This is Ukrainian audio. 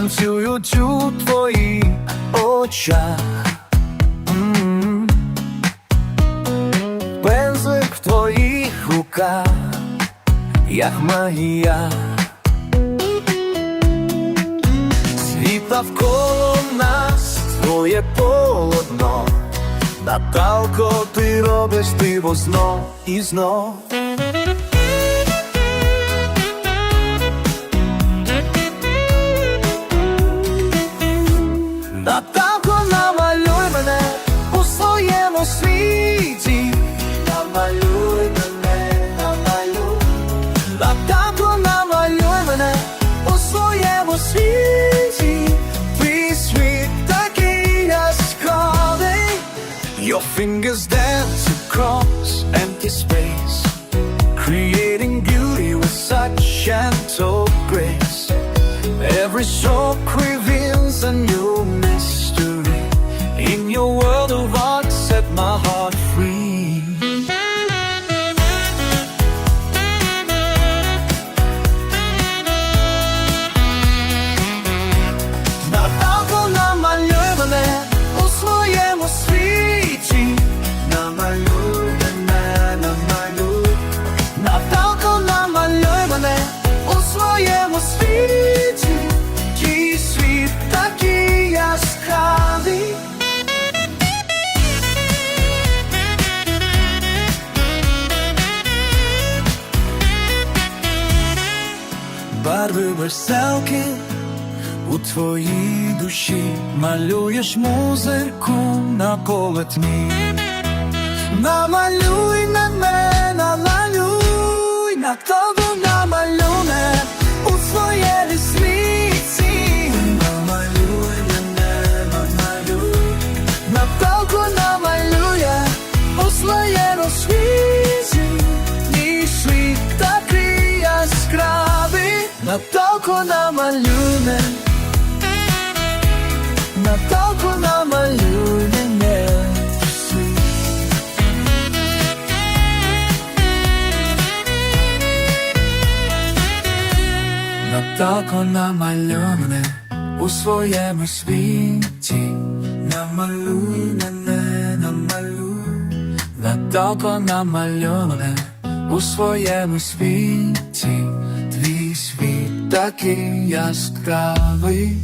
танцюють у твоїх очах, М -м -м. пензлик в твоїх руках, як магія, світ навколо нас твоє полотно, Наталко, ти робиш диво знов і знов. Your fingers dance across empty space, creating beauty with such gentle grace. Every stroke Барви веселки у твоїй душі малюєш музику на полотні. Намалюй яскравий, Наталко намалюне. Наталко намалюй мене світ. Наталко намалюй мене у своєму світі. Намалюй мене, намалюй. Наталко намалюй мене у своєму світі. Такий яскравий.